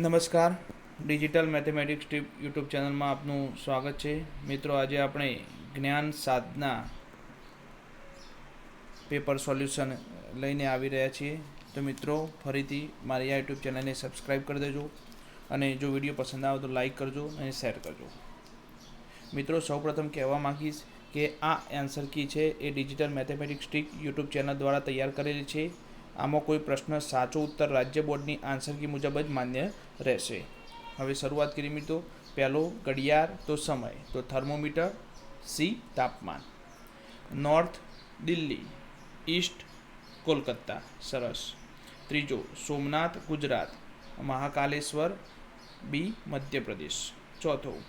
નમસ્કાર. Digital mathematics tip YouTube ચેનલમાં આપનું સ્વાગત છે. મિત્રો, આજે આપણે જ્ઞાન સાધના પેપર સોલ્યુશન લઈને આવી રહ્યા છીએ. તો મિત્રો, ફરીથી મારી આ યુટ્યુબ ચેનલને સબસ્ક્રાઈબ કરી દેજો અને જો વીડિયો પસંદ આવે તો લાઈક કરજો અને શેર કરજો. મિત્રો, સૌપ્રથમ કહેવા માંગીશ કે આ આન્સર કી છે એ digital mathematics tick YouTube channel દ્વારા તૈયાર કરેલી છે. આમાં કોઈ પ્રશ્ન, સાચો ઉત્તર રાજ્ય બોર્ડની આન્સરકી મુજબ જ માન્ય રહેશે. હવે શરૂઆત કરી મિત્રો. પહેલો, ઘડિયાળ તો સમય. તો થર્મોમીટર, સી, તાપમાન. નોર્થ દિલ્હી ઈસ્ટ કોલકાતા સરસ. ત્રીજો, સોમનાથ, ગુજરાત. મહાકાલેશ્વર બી મધ્યપ્રદેશ. ચોથો,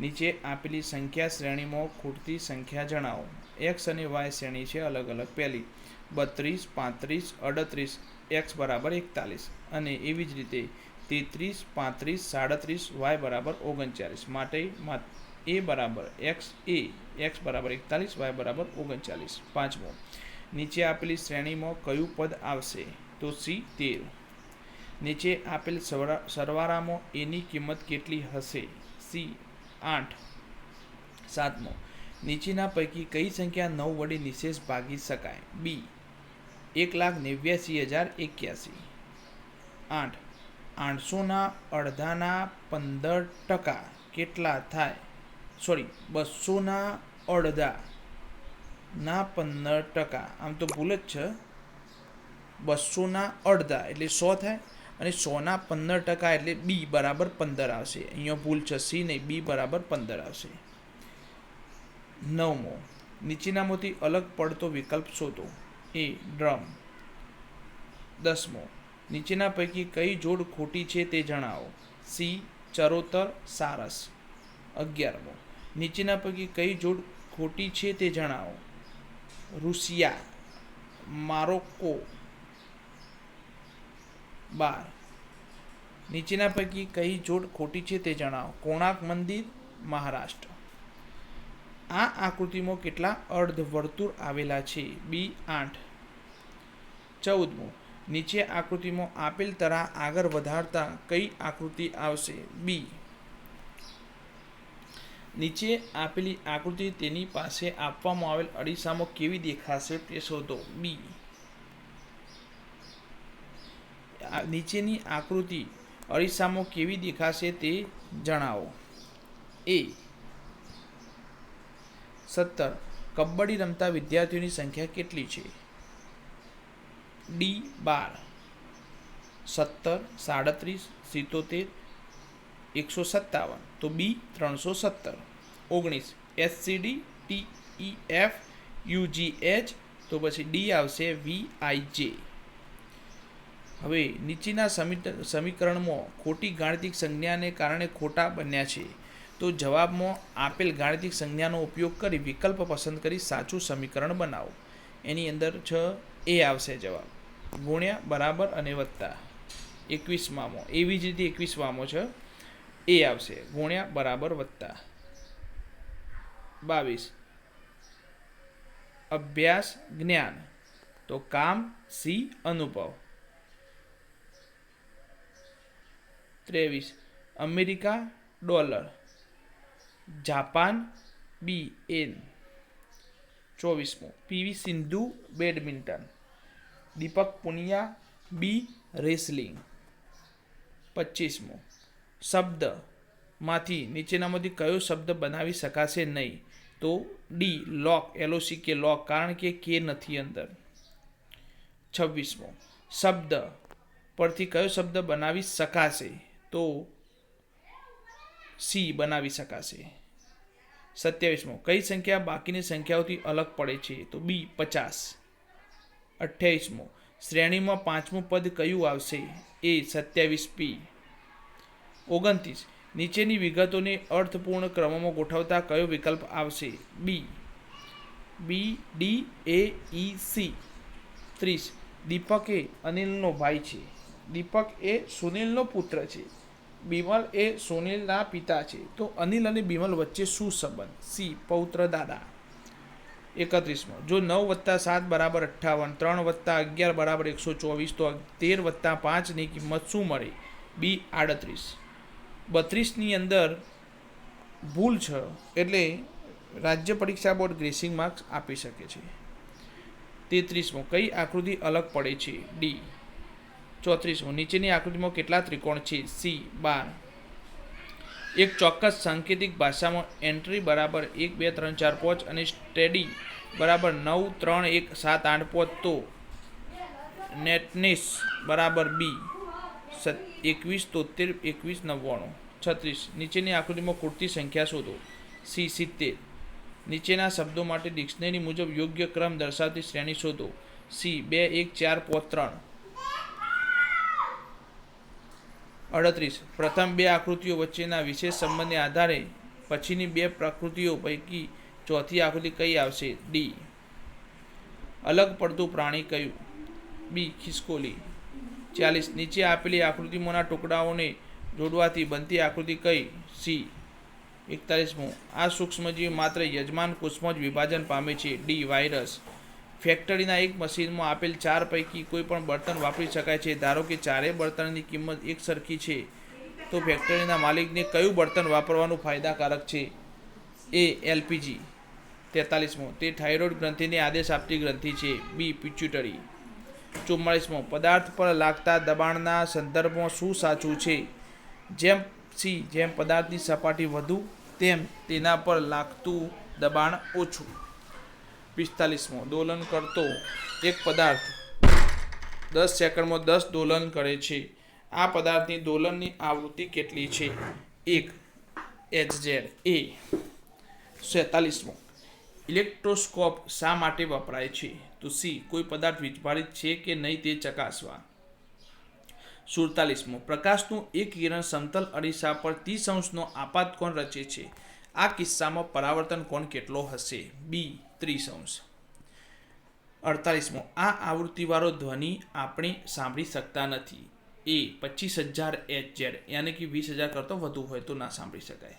નીચે આપેલી સંખ્યા શ્રેણીમાં ખૂટતી સંખ્યા જણાવો. એક્સ અને વાય શ્રેણી છે અલગ અલગ પહેલી. બત્રીસ, પાંત્રીસ, અડત્રીસ, એક્સ બરાબર એકતાલીસ. અને એવી જ રીતે તેત્રીસ, પાંત્રીસ, સાડત્રીસ, વાય બરાબર ઓગણચાલીસ. માટે એ બરાબર એક્સ, એ, એક્સ બરાબર એકતાલીસ, વાય બરાબર ઓગણચાલીસ. પાંચમો, નીચે આપેલી શ્રેણીમાં કયું પદ આવશે? તો સી, તેર. નીચે આપેલ સરવા- સરવાળામાં એની કિંમત કેટલી હશે? સી, આઠ. સાતમો, નીચેના પૈકી કઈ સંખ્યા નવ વડે નિશેષ ભાગી શકાય? બી એક લાખ નેવ્યાસી હજાર એક્યાસી. આઠ. આઠસોના અડધાના પંદર ટકા કેટલા થાય? સોરી બસોના અડધા ના પંદર ટકા. આમ તો ભૂલ જ છે. બસોના અડધા એટલે સો થાય અને સોના પંદર ટકા એટલે બી બરાબર પંદર આવશે. અહીંયા ભૂલ છે સી નહીં, બી બરાબર પંદર આવશે. નવમો. નીચેનામાંથી અલગ પડતો વિકલ્પ શોધો. A drum. દસમો, નીચેના પૈકી કઈ જોડ ખોટી છે તે જણાવો. સી, ચરોતર, સારસ. અગિયારમો, નીચેના પૈકી કઈ જોડ ખોટી છે તે જણાવો. રૂસિયા, મારોક્કો. બાર, નીચેના પૈકી કઈ જોડ ખોટી છે તે જણાવો. કોણાર્ક મંદિર, મહારાષ્ટ્ર. આ આકૃતિમાં કેટલા અર્ધવર્તુળ આવેલા છે? બી, આઠ. ચૌદમું. નીચે આકૃતિમાં આપેલ તરા આગળ વધારતા કઈ આકૃતિ આવશે? બી. નીચે આપેલી આકૃતિ તેની પાસે આપવામાં આવેલ અરીસામાં કેવી દેખાશે તે શોધો. બી. નીચેની આકૃતિ અરીસામાં કેવી દેખાશે તે જણાવો. એ. સત્તર. કબડ્ડી રમતા વિદ્યાર્થીઓની સંખ્યા કેટલી છે? ડી બાર. સત્તર, સાડત્રીસ, સિત્તોતેર એકસો સત્તાવન તો બી ત્રણસો સત્તર ઓગણીસ, S C D T E F U G H તો પછી ડી આવશે વી આઈ જે હવે નીચેના સમી- સમીકરણમાં ખોટી ગાણિતિક સંજ્ઞાને કારણે ખોટા બન્યા છે. તો જવાબમાં આપેલ ગાણિતિક સંજ્ઞાનો ઉપયોગ કરી વિકલ્પ પસંદ કરી સાચું સમીકરણ બનાવો. એની અંદર છ એ આવશે જવાબ. ગુણ્યા બરાબર અને વત્તા. એકવીસમામો એવી જ રીતે એકવીસમામો છે. એ આવશે. ગુણ્યા બરાબર વત્તા. બાવીસ. અભ્યાસ જ્ઞાન. તો કામ સી અનુભવ. ત્રેવીસ. America dollar. Japan B yen. ચોવીસમું. P V Sindhu badminton. Deepak Punia B wrestling. પચીસમો. શબ્દમાંથી નીચેનામાંથી કયો શબ્દ બનાવી શકાશે નહીં? તો ડી, લોક એલઓસી કે લોક, કારણ કે કે નથી અંદર. છવ્વીસમો. શબ્દ. પરથી કયો શબ્દ બનાવી શકાશે? તો સી બનાવી શકાશે. સત્યાવીસમો. કઈ સંખ્યા બાકીની સંખ્યાઓથી અલગ પડે છે? તો બી, પચાસ. અઠ્યાવીસમો. શ્રેણીમાં પાંચમું પદ કયું આવશે? એ સત્યાવીસ પી. ઓગણત્રીસ. નીચેની વિગતોને અર્થપૂર્ણ ક્રમમાં ગોઠવતા કયો વિકલ્પ આવશે? B. B, D, A E C. ત્રીસ. દીપક એ અનિલનો ભાઈ છે. દીપક એ સુનિલનો પુત્ર છે. બિમલ એ સુનિલના પિતા છે. તો અનિલ અને બિમલ વચ્ચે શું સંબંધ? સી. પૌત્ર દાદા. એકત્રીસમો. જો નવ વત્તા સાત બરાબર અઠ્ઠાવન, ત્રણ વત્તા અગિયાર બરાબર એકસો ચોવીસ, તો તેર વત્તા પાંચની કિંમત શું મળે? બી, આડત્રીસ. બત્રીસની અંદર ભૂલ છે એટલે રાજ્ય પરીક્ષા બોર્ડ ગ્રેસિંગ માર્ક્સ આપી શકે છે. તેત્રીસમો, કઈ આકૃતિ અલગ પડે છે? ડી. ચોત્રીસમો, નીચેની આકૃતિમાં કેટલા ત્રિકોણ છે? સી, બાર. એક ચોક્કસ સાંકેતિક ભાષામાં એન્ટ્રી બરાબર એક, બે, ત્રણ, ચાર, પાંચ અને સ્ટેડી બરાબર નવ, ત્રણ, એક, સાત, આઠ, પાંચ તો નેટનેસ બરાબર બી એકવીસ તોતેર એકવીસ, નવ્વાણું, છત્રીસ. નીચેની આકૃતિમાં ખૂટતી સંખ્યા શોધો. સી સિત્તેર. નીચેના શબ્દો માટે ડિક્શનરી મુજબ યોગ્ય ક્રમ દર્શાવતી શ્રેણી શોધો. સી બે, એક, ચાર, પાંચ, ત્રણ. અડત્રીસ. પ્રથમ બે આકૃતિઓ વચ્ચેના વિશેષ સંબંધને આધારે પછીની બે પ્રકૃતિઓ પૈકી ચોથી આકૃતિ કઈ આવશે? ડી. અલગ પડતું પ્રાણી કયું? બી. ખિસકોલી. ચાલીસ. નીચે આપેલી આકૃતિમાંના ટુકડાઓને જોડવાથી બનતી આકૃતિ કઈ? સી. એકતાલીસમું. આ સૂક્ષ્મજીવ માત્ર યજમાન કોષમાં જ વિભાજન પામે છે. ડી. વાયરસ. ફેક્ટરીના એક મશીનમાં આપેલ ચાર પૈકી કોઈ પણ બળતણ વાપરી શકાય છે. ધારો કે ચારેય બળતણની કિંમત એક સરખી છે, તો ફેક્ટરીના માલિકને કયું બળતણ વાપરવાનું ફાયદાકારક છે? A, LPG. તેતાલીસમો. તે થાઇરોઇડ ગ્રંથિને આદેશ આપતી ગ્રંથિ છે. B, pituitary. ચુમ્માળીસમો. પદાર્થ પર લાગતા દબાણના સંદર્ભમાં શું સાચું છે? જેમ સી, જેમ પદાર્થની સપાટી વધુ, તેમ તેના પર લાગતું દબાણ ઓછું. પિસ્તાલીસમો દોલન કરતો એક પદાર્થ. દસ સેકન્ડમાં દસ દોલન કરે છે. આ પદાર્થની દોલનની આવૃત્તિ કેટલી છે? એક. H Z. એ. સેતાલીસમો ઇલેક્ટ્રોસ્કોપ શા માટે વપરાય છે? તો સી. કોઈ પદાર્થ વીજભારિત છે કે નહીં તે ચકાસવા. સુડતાલીસમો. પ્રકાશનું એક કિરણ સમતલ અરીસા પર ત્રીસ અંશનો આપાત કોણ રચે છે? આ કિસ્સામાં પરાવર્તન કોણ કેટલો હશે? બી. ત્રીસ અંશ અડતાલીસમો, આ આવૃત્તિવાળો ધ્વનિ આપણે સાંભળી શકતા નથી. એ પચીસ હજાર એચ ઝેડ યાની કે વીસ હજાર કરતો વધુ હોય તો ના સાંભળી શકાય.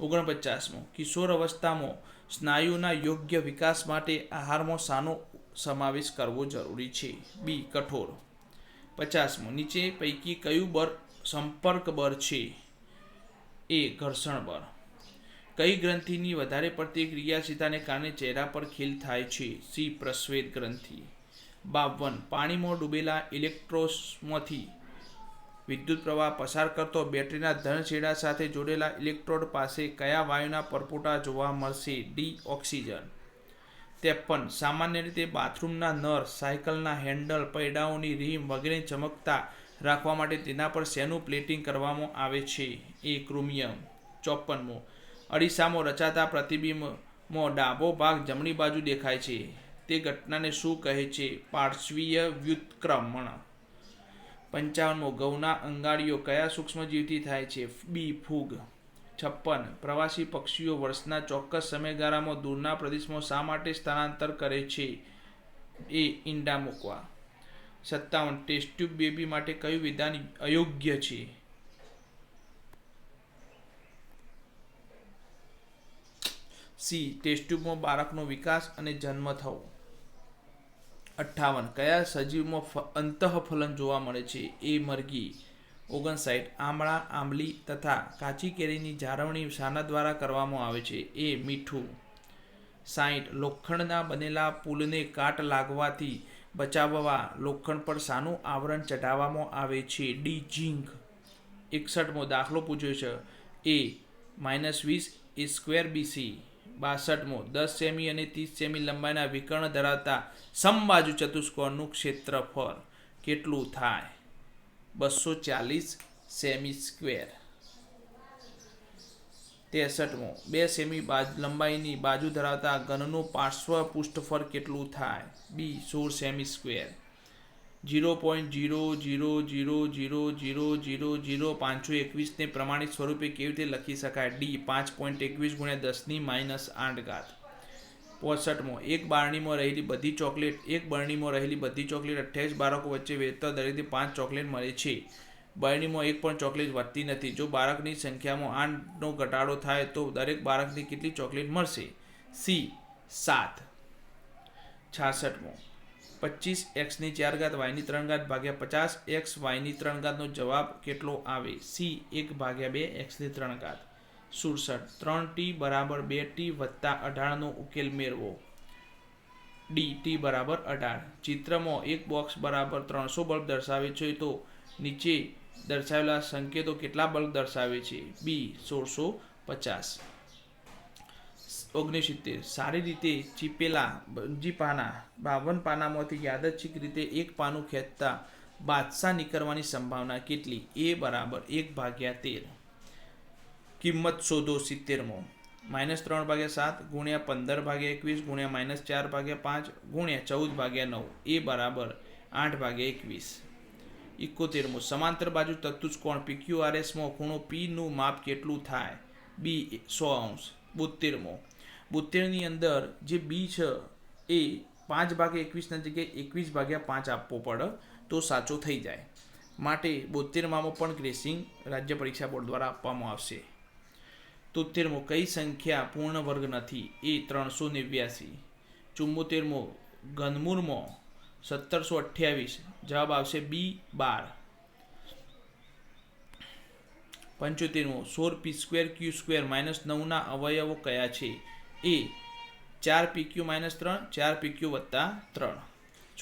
ઓગણપચાસમો, કિશોર અવસ્થામાં સ્નાયુના યોગ્ય વિકાસ માટે આહારમાં શાનો સમાવેશ કરવો જરૂરી છે. બી, કઠોર. પચાસમો, નીચે પૈકી કયું બળ સંપર્ક બળ છે? એ, ઘર્ષણ બળ. કઈ ગ્રંથિની વધારે પડતી ક્રિયાશીલતાને કારણે ચહેરા પર ખીલ થાય છે? સી પ્રસ્વેદ ગ્રંથિ. બાવન, પાણીમાં ડૂબેલા ઇલેક્ટ્રોસમાંથી વિદ્યુત પ્રવાહ પસાર કરતો બેટરીના ધન છેડા સાથે જોડેલા ઇલેક્ટ્રોડ પાસે કયા વાયુના પરપોટા જોવા મળશે? D, oxygen. ત્રેપન, સામાન્ય રીતે બાથરૂમના નળ, સાયકલના હેન્ડલ, પૈડાઓની રીમ વગેરે ચમકતા રાખવા માટે તેના પર શેનું પ્લેટિંગ કરવામાં આવે છે? એ ક્રોમિયમ. ચોપનમો અરીસામાં રચાતા પ્રતિબિંબમાં ડાબો ભાગ જમણી બાજુ દેખાય છે. તે ઘટનાને શું કહે છે? પાર્શ્વીય વ્યુત્ક્રમણ. પંચાવનમો ઘઉંના અંગાડીઓ કયા સૂક્ષ્મજીવથી થાય છે? બી, ફૂગ. છપ્પન. પ્રવાસી પક્ષીઓ વર્ષના ચોક્કસ સમયગાળામાં દૂરના પ્રદેશમાં શા માટે સ્થળાંતર કરે છે? એ ઈંડા મૂકવા. સત્તાવન. ટેસ્ટ ટ્યુબ બેબી માટે કયું વિધાન અયોગ્ય છે? સી ટેસ્ટ ટ્યુબમાં બાળકનો વિકાસ અને જન્મ થવો. અઠ્ઠાવન, કયા સજીવમાં અંતઃફલન જોવા મળે છે? એ મરઘી, ઓગણસાઠ, આમળા, આંબલી તથા કાચી કેરીની જાળવણી શાના દ્વારા કરવામાં આવે છે. એ મીઠું. સાઠ લોખંડના બનેલા પુલને કાટ લાગવાથી બચાવવા લોખંડ પર શાનું આવરણ ચઢાવવામાં આવે છે. ડી, ઝીંક. એકસઠમો દાખલો પૂછ્યો છે. એ, માઇનસ વીસ, એ સ્ક્વેર બીસી બાસઠમો, દસ સેમી અને ત્રીસ સેમી લંબાઈના વિકર્ણ ધરાવતા સમબાજુ ચતુષ્કોણનું ક્ષેત્રફળ કેટલું થાય? બસો ચાલીસ સેમી સ્ક્વેર. તેસઠમો બે સેમી લંબાઈની બાજુ ધરાવતા ઘનનું પાર્શ્વ પૃષ્ઠફળ કેટલું થાય? બી, સોળ cm square. Zero point zero zero zero zero zero zero zero પાંચસો એકવીસને પ્રમાણિત સ્વરૂપે કેવી રીતે લખી શકાય? ડી, પાંચ પોઈન્ટ એકવીસ ગુણ્યા દસની માઇનસ આઠ ઘાત. પોસઠમો, એક બારણીમાં રહેલી બધી ચોકલેટ, એક બરણીમાં રહેલી બધી ચોકલેટ અઠ્યાવીસ બાળકો વચ્ચે વેચતા દરેકથી પાંચ ચોકલેટ મળે છે. બરણીમાં એક પણ ચોકલેટ વધતી નથી. જો બાળકની સંખ્યામાં આઠનો ઘટાડો થાય તો દરેક બાળકને કેટલી ચોકલેટ મળશે? સી, સાત. છાસઠમો પચીસ એક્સની ચાર ઘાત વાયની ત્રણ ઘાત ભાગ્યા પચાસ એક્સ વાયની ત્રણ ઘાતનો જવાબ કેટલો આવે? સી, એક ભાગ્યા બે એક્સની ત્રણ ઘાત. સુડસઠ, ત્રણ ટી બરાબર બે ટી વત્તા અઢારનો ઉકેલ મેળવો. ડી, ટી બરાબર અઢાર. ચિત્રમાં એક બોક્સ બરાબર ત્રણસો બલ્બ દર્શાવે છે તો નીચે દર્શાવેલા સંકેતો કેટલા બલ્બ દર્શાવે છે? બી, સોળસો પચાસ. ઓગણસિત્તેર સારી રીતે ચીપેલા બંજી પાના, બાવન પાનામાંથી યાદચ્છિક રીતે એક પાનું ખેંચતા બાદશાહ નીકળવાની સંભાવના કેટલી? એ બરાબર એક ભાગ્યા તેર. કિંમત શોધો સિત્તેરમો. માઇનસ ત્રણ ભાગ્યા સાત, ગુણ્યા પંદર ભાગ્યા એકવીસ, ગુણ્યા માઇનસ ચાર ભાગ્યા પાંચ, ગુણ્યા ચૌદ ભાગ્યા નવ. એ બરાબર આઠ ભાગ્યા એકવીસ. ઇકોતેરમો. સમાંતર બાજુ ચતુષ્કોણ પીક્યુઆરએસમાં ખૂણો પીનું માપ કેટલું થાય? બી સો અંશ. બોતેરમો. બોતેરની અંદર જે બી છે એ પાંચ ભાગ્યા એકવીસના જગ્યાએ એકવીસ ભાગ્યા પાંચ આપવો પડે, તો સાચો થઈ જાય. માટે બોતેરમામો પણ ગ્રેસિંગ રાજ્ય પરીક્ષા બોર્ડ દ્વારા આપવામાં આવશે. તોતેરમો કઈ સંખ્યા પૂર્ણ વર્ગ નથી એ ત્રણસો નેવ્યાસી. ચુમ્મોતેરમો ગનમૂરમો સત્તરસો અઠ્યાવીસ. જવાબ આવશે બી બાર. પંચોતેરમો સોળ P square Q square minus નવના અવયવો કયા છે? એ ચાર પીક્યુ માઇનસ ત્રણ, ચાર પીક્યુ વત્તા ત્રણ.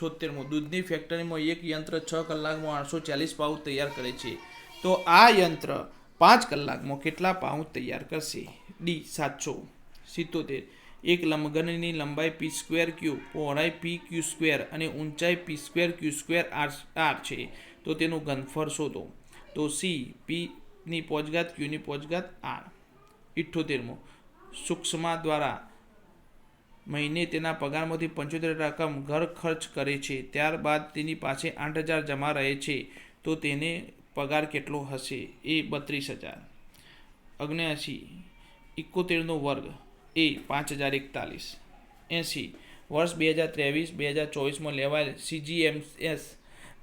છોતેરમું, દૂધની ફેક્ટરીમાં એક યંત્ર છ કલાકમાં આઠસો ચાલીસ પાઉચ તૈયાર કરે છે. તો આ યંત્ર પાંચ કલાકમાં કેટલા પાઉચ તૈયાર કરશે? ડી, સાતસો. સિત્તોતેર. એક લંબઘનની લંબાઈ પી સ્ક્વેર ક્યુ, પહોળાઈ પી ક્યુ સ્ક્વેર અને ઊંચાઈ P square Q square R R છે. તો તેનું ઘનફળ શોધો. તો સી પીની પોચઘાત ક્યુની પોચઘાત આર. ઇઠ્ઠોતેરમો સૂક્ષ્મા દ્વારા મહિને તેના પગારમાંથી પંચોતેર રકમ ઘર ખર્ચ કરે છે. ત્યારબાદ તેની પાસે આઠ હજાર જમા રહે છે. તો તેને પગાર કેટલો હશે? એ બત્રીસ હજાર. અગ્નેયાસી. એકોતેરનો વર્ગ. એ પાંચ હજાર એકતાલીસ. એંસી. વર્ષ બે હજાર ત્રેવીસ, બે હજાર ચોવીસમાં લેવાયેલ સીજીએમએસ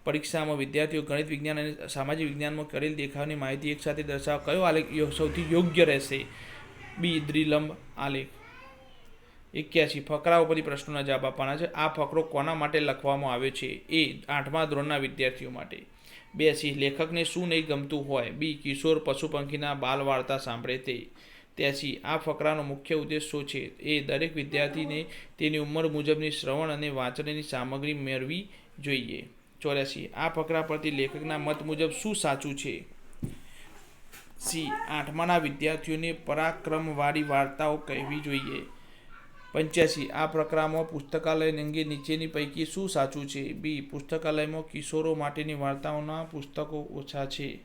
પરીક્ષામાં વિદ્યાર્થીઓ ગણિત વિજ્ઞાન અને સામાજિક વિજ્ઞાનમાં કરેલ દેખાવની માહિતી એકસાથે દર્શાવવા કયો આલેખ સૌથી યોગ્ય રહેશે? બી દ્વિલંબ આલેખ. એક્યાસી. ફકરા ઉપરથી પ્રશ્નોના જવાબ આપવાના છે. આ ફકરો કોના માટે લખવામાં આવ્યો છે? એ આઠમા ધોરણના વિદ્યાર્થીઓ માટે. બેસી. લેખકને શું નહીં ગમતું હોય? બી. કિશોર પશુ પંખીના બાલ વાર્તા સાંભળે તે. ત્યાંસી. આ ફકરાનો મુખ્ય ઉદ્દેશ શું છે? એ દરેક વિદ્યાર્થીને તેની ઉંમર મુજબની શ્રવણ અને વાંચનની સામગ્રી મેળવી જોઈએ. ચોર્યાસી. આ ફકરા પરથી લેખકના મત મુજબ શું સાચું છે? સી, આઠમાના વિદ્યાર્થીઓને પરાક્રમવાળી વાર્તાઓ કહેવી જોઈએ. પંચ્યાસી, આ પ્રકરણમાં પુસ્તકાલય અંગે નીચેની પૈકી શું સાચું છે? બી, પુસ્તકાલયમાં કિશોરો માટેની વાર્તાઓના પુસ્તકો ઓછા છે.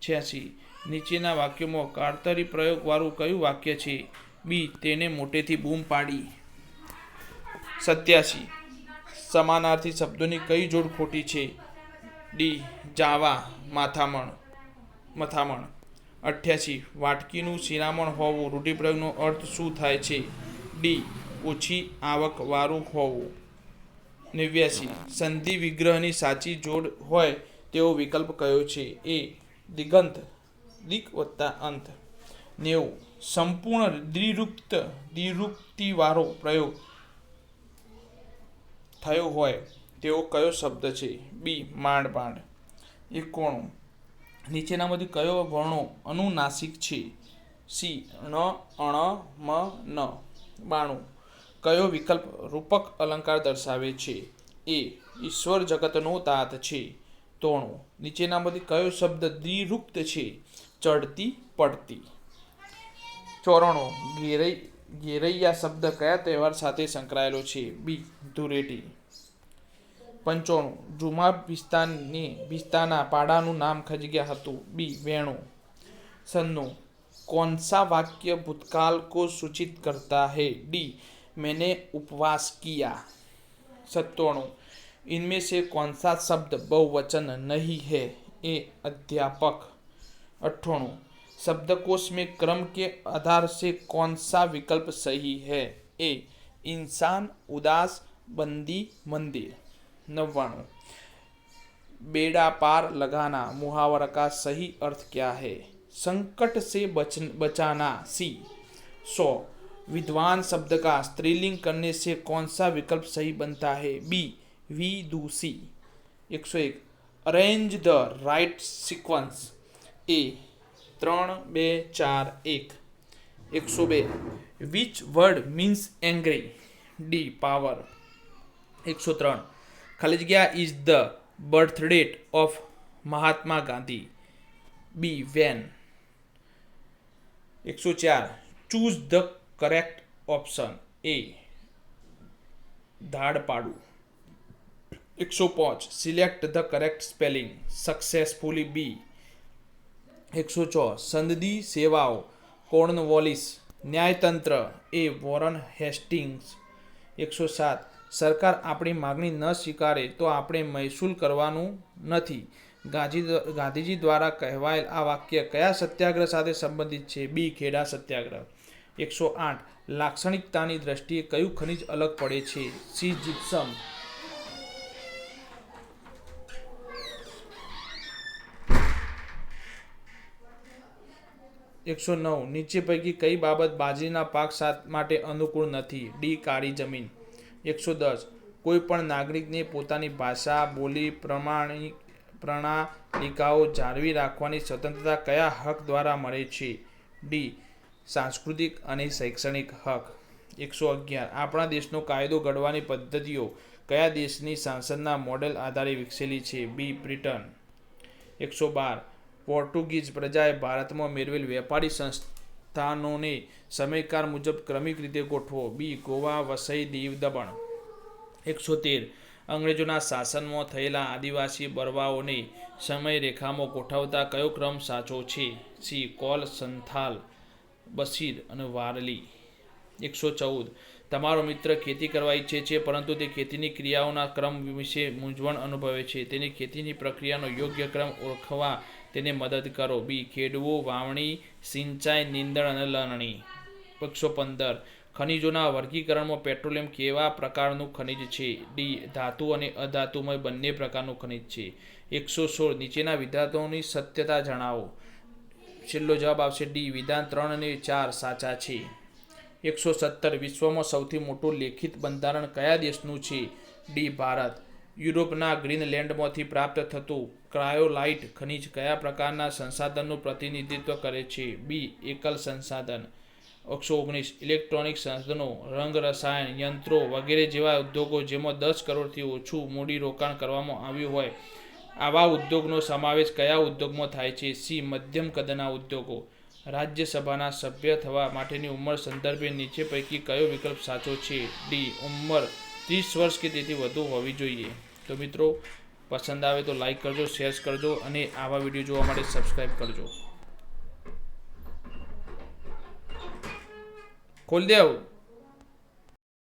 છ્યાસી, નીચેના વાક્યોમાં કારતરી પ્રયોગવાળું કયું વાક્ય છે? બી, તેને મોટેથી બૂમ પાડી. સત્યાસી, સમાનાર્થી શબ્દોની કઈ જોડ ખોટી છે? ડી, જાવા, માથામણ, મથામણ. અઠ્યાસી. વાટકીનું શિરામણ હોવું, રૂઢિપ્રયોગનો અર્થ શું થાય છે? ડી. ઓછી આવકવાળું હોવું. નેવ્યાસી. સંધિ વિગ્રહની સાચી જોડ હોય તેવો વિકલ્પ કયો છે? એ. દિગંત. દિક વત્તા અંત. નેવું. સંપૂર્ણ દ્વિરુપ્ત દ્વિરુક્તિવાળો પ્રયોગ થયો હોય તેવો કયો શબ્દ છે? બી. માંડ માંડ એકોણું. નીચેનામાંથી કયો વર્ણો અનુનાસિક છે? સી, ણ, અણ, મ ન બાણું. કયો વિકલ્પ રૂપક અલંકાર દર્શાવે છે? એ, ઈશ્વર જગતનો તાત છે. તોણું. નીચેનામાંથી કયો શબ્દ દ્વિરુક્ત છે? ચડતી, પડતી. ચોરણો. ઘેરૈ ઘેરૈયા શબ્દ કયા તહેવાર સાથે સંકળાયેલો છે? બી ધૂળેટી પંચાણું જુમા ભિસ્તાની ભિસ્તાના પાડાનું નામ ખજગ્યા હતું બી વેણું સન્નું कौन सा वाक्य भूतकाल को सूचित करता है डी मैंने उपवास किया सत्ताणु इनमें से कौन सा शब्द बहुवचन नहीं है ए अध्यापक अट्ठाणु शब्दकोश में क्रम के आधार से कौन सा विकल्प सही है ए इंसान उदास बंदी मंदिर नव्वाणु बेड़ा पार लगाना मुहावरा का सही अर्थ क्या है संकट से बच बचाना सी सौ विद्वान शब्द का स्त्रीलिंग करने से कौन सा विकल्प सही बनता है बी વી દુ સી એકસો એક અરેન્જ ધ રાઇટ સિક્વન્સ એ ત્રણ બે ચાર એક એકસો બે which word means angry D power એકસો ત્રણ ખાલી જગ્યા is the birth date of Mahatma Gandhi. B van એકસો ચાર. Choose the correct option A ધાડ પાડું એકસો પાંચ. Select the correct spelling successfully B એકસો છ સંદદી સેવાઓ. કોર્નવોલિસ. ન્યાયતંત્ર. A Warren Hastings. એકસો સાત. સરકાર આપણી માગણી ન સ્વીકારે તો આપણે મહેસૂલ કરવાનું નથી. ગાંધી ગાંધીજી દ્વારા કહેવાયેલ આ વાક્ય કયા સત્યાગ્રહ સાથે સંબંધિત છે? બી, ખેડા સત્યાગ્રહ. એકસો આઠ. લાક્ષણિકતાની દ્રષ્ટિએ કયું ખનિજ અલગ પડે છે? C, gypsum. એકસો નવ. નીચે પૈકી કઈ બાબત બાજરીના પાક સાથ માટે અનુકૂળ નથી? ડી, કાળી જમીન. એકસો દસ. કોઈ પણ નાગરિકને પોતાની ભાષા, બોલી પ્રમાણિક પ્રણાલિકાઓ જાળવી રાખવાની સ્વતંત્રતા કયા હક દ્વારા મળે છે? ડી. સાંસ્કૃતિક અને શૈક્ષણિક હક. એકસો અગિયાર. આપણા દેશનો કાયદો ઘડવાની પદ્ધતિઓ કયા દેશની સાંસદના મોડેલ આધારે વિકસેલી છે? બી. બ્રિટન. એકસો બાર. પોર્ટુગીઝ પ્રજાએ ભારતમાં મેળવેલ વેપારી સંસ્થાનોને સમયકાળ મુજબ ક્રમિક રીતે ગોઠવો. બી, ગોવા, વસઈ, દીવ, દમણ. એકસો તેર અંગ્રેજોના શાસનમાં થયેલા આદિવાસી બરવાઓને સમય રેખામાં ગોઠવતા કયો ક્રમ સાચો છે? સી, કોલ, સંથાલ, બસીર અને વારલી. એકસો ચૌદ તમારો મિત્ર ખેતી કરવા ઈચ્છે છે, પરંતુ તે ખેતીની ક્રિયાઓના ક્રમ વિશે મૂંઝવણ અનુભવે છે. તેની ખેતીની પ્રક્રિયાનો યોગ્ય ક્રમ ઓળખવા તેને મદદ કરો. બી, ખેડવું, વાવણી, સિંચાઈ, નીંદણ અને લણણી. એકસો પંદર. ખનિજોના વર્ગીકરણમાં પેટ્રોલિયમ કેવા પ્રકારનું ખનિજ છે? ડી, ધાતુ અને અધાતુમય બંને પ્રકારનું ખનિજ છે. એકસો સોળ. નીચેના વિધાતોની સત્યતા જણાવો. છેલ્લો જવાબ આવશે ડી. વિધાન ત્રણ અને ચાર સાચા છે. એકસો સત્તર. વિશ્વમાં સૌથી મોટું લેખિત બંધારણ કયા દેશનું છે? ડી, ભારત. યુરોપના ગ્રીનલેન્ડમાંથી પ્રાપ્ત થતું ક્રાયોલાઇટ ખનિજ કયા પ્રકારના સંસાધનનું પ્રતિનિધિત્વ કરે છે? બી એકલ સંસાધન. એકસો ઓગણીસ. ઇલેક્ટ્રોનિક સંસાધનો રંગ રસાયણ, યંત્રો વગેરે જેવા ઉદ્યોગો જેમાં દસ કરોડથી ઓછું મૂડી રોકાણ કરવામાં આવ્યું હોય. આવા ઉદ્યોગનો સમાવેશ કયા ઉદ્યોગમાં થાય છે? સી મધ્યમ કદના ઉદ્યોગો. રાજ્યસભાના સભ્ય થવા માટેની ઉંમર સંદર્ભે નીચે પૈકી કયો વિકલ્પ સાચો છે? ડી ઉંમર. ત્રીસ વર્ષ કે તેથી વધુ હોવી જોઈએ. તો મિત્રો પસંદ આવે તો લાઈક કરજો શેર કરજો અને આવા વીડિયો જોવા માટે સબસ્ક્રાઈબ કરજો. ખોલ દે આવું